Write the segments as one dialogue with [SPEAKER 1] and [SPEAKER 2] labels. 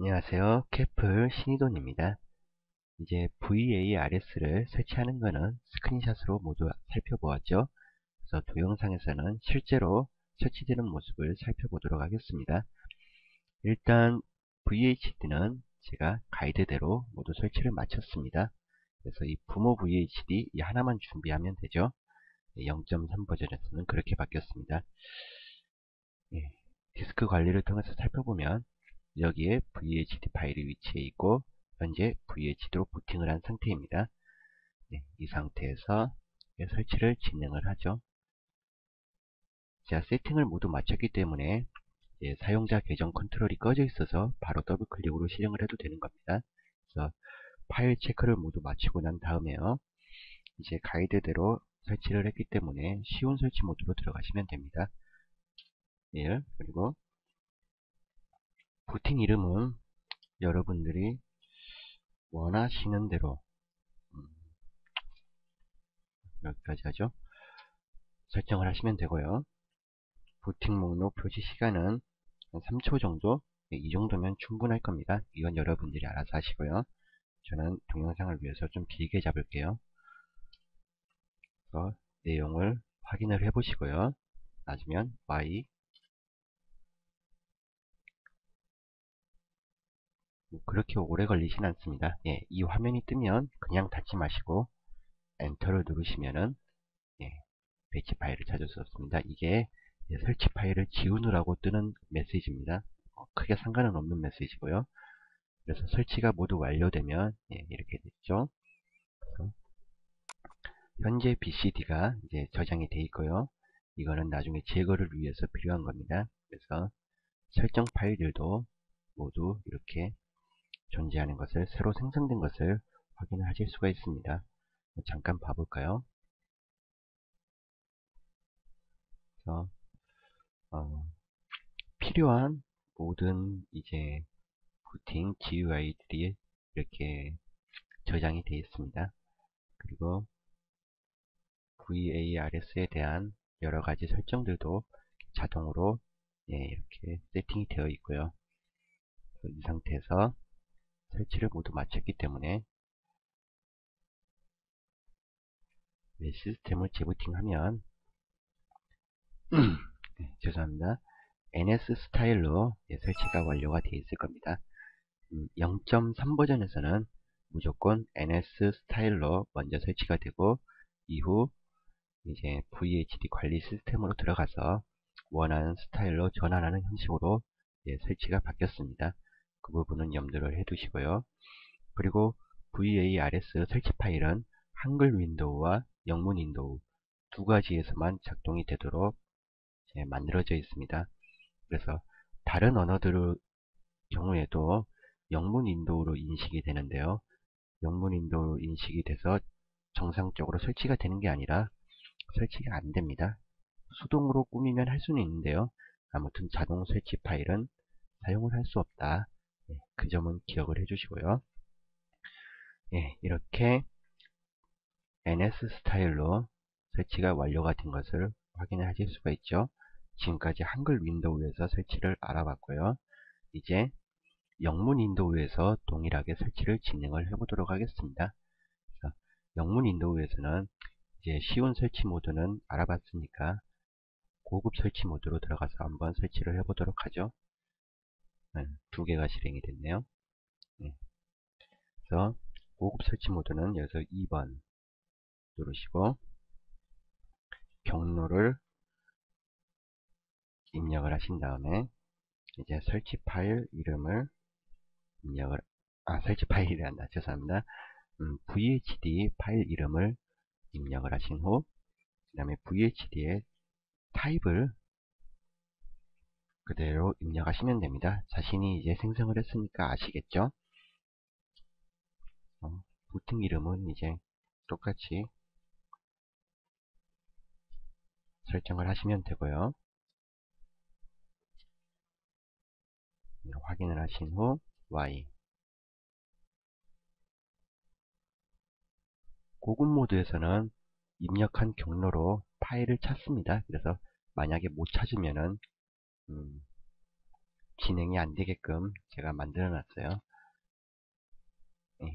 [SPEAKER 1] 안녕하세요. 캐플 신이돈입니다. 이제 VARS를 설치하는 것은 스크린샷으로 모두 살펴보았죠. 그래서 동영상에서는 실제로 설치되는 모습을 살펴보도록 하겠습니다. 일단 VHD는 제가 가이드대로 모두 설치를 마쳤습니다. 그래서 이 부모 VHD 이 하나만 준비하면 되죠. 0.3 버전에서는 그렇게 바뀌었습니다. 예, 디스크 관리를 통해서 살펴보면 여기에 VHD 파일이 위치해 있고 현재 VHD로 부팅을 한 상태입니다. 네, 이 상태에서 설치를 진행을 하죠. 자, 세팅을 모두 마쳤기 때문에 사용자 계정 컨트롤이 꺼져 있어서 바로 더블 클릭으로 실행을 해도 되는 겁니다. 그래서 파일 체크를 모두 마치고 난 다음에요. 이제 가이드대로 설치를 했기 때문에 쉬운 설치 모드로 들어가시면 됩니다. 1 그리고 부팅 이름은 여러분들이 원하시는 대로 음, 여기까지 하죠. 설정을 하시면 되고요. 부팅 목록 표시 시간은 3초 정도 네, 이 정도면 충분할 겁니다. 이건 여러분들이 알아서 하시고요. 저는 동영상을 위해서 좀 길게 잡을게요. 그래서 내용을 확인을 해 보시고요. 맞으면 Y 그렇게 오래 걸리진 않습니다. 예, 이 화면이 뜨면 그냥 닫지 마시고 엔터를 누르시면은 예, 배치 파일을 찾을 수 없습니다. 이게 예, 설치 파일을 지우느라고 뜨는 메시지입니다. 어, 크게 상관은 없는 메시지고요. 그래서 설치가 모두 완료되면 예, 이렇게 됐죠. 현재 BCD가 이제 저장이 되어 있고요. 이거는 나중에 제거를 위해서 필요한 겁니다. 그래서 설정 파일들도 모두 이렇게 존재하는 것을 새로 생성된 것을 확인하실 수가 있습니다. 잠깐 봐볼까요? 그래서 어, 필요한 모든 이제 부팅 GUI들이 이렇게 저장이 되어 있습니다. 그리고 VARS에 대한 여러 가지 설정들도 자동으로 예, 이렇게 세팅이 되어 있고요. 이 상태에서 설치를 모두 마쳤기 때문에 네, 시스템을 재부팅하면 네, 죄송합니다. NS 스타일로 네, 설치가 완료가 되어 있을 겁니다. 음, 0.3 버전에서는 무조건 NS 스타일로 먼저 설치가 되고 이후 이제 VHD 관리 시스템으로 들어가서 원하는 스타일로 전환하는 형식으로 예, 설치가 바뀌었습니다. 그 부분은 염두를 해 두시고요. 그리고 VARS 설치 파일은 한글 윈도우와 영문 윈도우 두 가지에서만 작동이 되도록 만들어져 있습니다. 그래서 다른 언어들 경우에도 영문 윈도우로 인식이 되는데요. 영문 윈도우로 인식이 돼서 정상적으로 설치가 되는 게 아니라 설치가 안 됩니다. 수동으로 꾸미면 할 수는 있는데요. 아무튼 자동 설치 파일은 사용을 할 수 없다. 예, 그 점은 기억을 해주시고요. 예, 이렇게 NS 스타일로 설치가 완료가 된 것을 확인을 하실 수가 있죠. 지금까지 한글 윈도우에서 설치를 알아봤고요. 이제 영문 윈도우에서 동일하게 설치를 진행을 해보도록 하겠습니다. 영문 윈도우에서는 이제 쉬운 설치 모드는 알아봤으니까 고급 설치 모드로 들어가서 한번 설치를 해보도록 하죠. 네, 두 개가 실행이 됐네요. 네. 그래서 고급 설치 모드는 여기서 2번 누르시고 경로를 입력을 하신 다음에 이제 설치 파일 이름을 입력을 아 설치 파일이 한다 죄송합니다 음, VHD 파일 이름을 입력을 하신 후 그 다음에 VHD의 타입을 그대로 입력하시면 됩니다. 자신이 이제 생성을 했으니까 아시겠죠? 어, 부팅 이름은 이제 똑같이 설정을 하시면 되고요. 확인을 하신 후 Y 고급 모드에서는 입력한 경로로 파일을 찾습니다. 그래서 만약에 못 찾으면은 음, 진행이 안 되게끔 제가 만들어 놨어요. 예,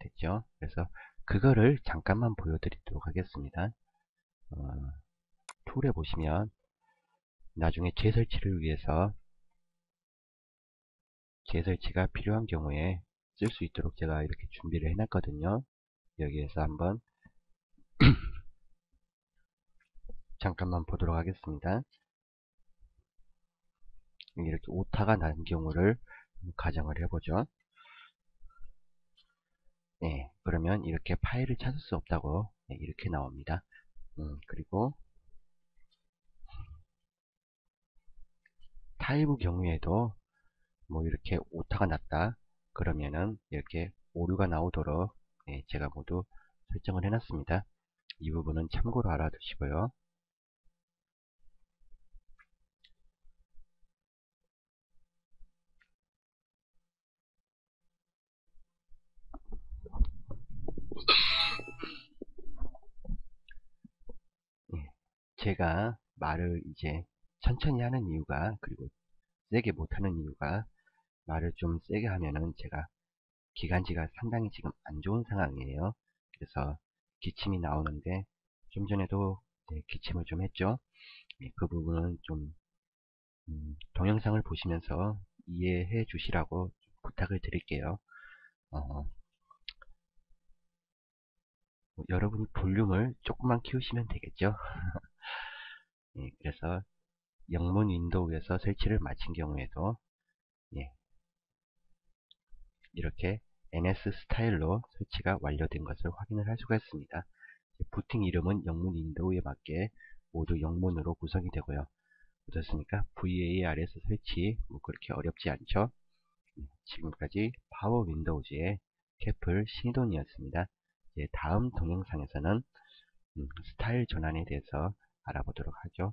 [SPEAKER 1] 됐죠? 그래서 그거를 잠깐만 보여드리도록 하겠습니다. 어, 툴에 보시면 나중에 재설치를 위해서 재설치가 필요한 경우에 쓸 수 있도록 제가 이렇게 준비를 해놨거든요. 여기에서 한번 잠깐만 보도록 하겠습니다. 이렇게 오타가 난 경우를 가정을 해보죠. 네, 그러면 이렇게 파일을 찾을 수 없다고 네, 이렇게 나옵니다. 음, 그리고 타입의 경우에도 뭐 이렇게 오타가 났다 그러면은 이렇게 오류가 나오도록 네, 제가 모두 설정을 해놨습니다. 이 부분은 참고로 알아두시고요. 제가 말을 이제 천천히 하는 이유가 그리고 세게 못하는 이유가 말을 좀 세게 하면은 제가 기관지가 상당히 지금 안 좋은 상황이에요. 그래서 기침이 나오는데 좀 전에도 네, 기침을 좀 했죠. 네, 그 부분은 좀 음, 동영상을 보시면서 이해해 주시라고 부탁을 드릴게요. 어, 뭐 여러분이 볼륨을 조금만 키우시면 되겠죠. 예, 그래서 영문 윈도우에서 설치를 마친 경우에도 예, 이렇게 NS 스타일로 설치가 완료된 것을 확인을 할 수가 있습니다. 부팅 이름은 영문 윈도우에 맞게 모두 영문으로 구성이 되고요. 어떻습니까? VAR에서 설치 뭐 그렇게 어렵지 않죠? 예, 지금까지 파워 윈도우즈의 캐플 신돈이었습니다. 다음 동영상에서는 음, 스타일 전환에 대해서 알아보도록 하죠.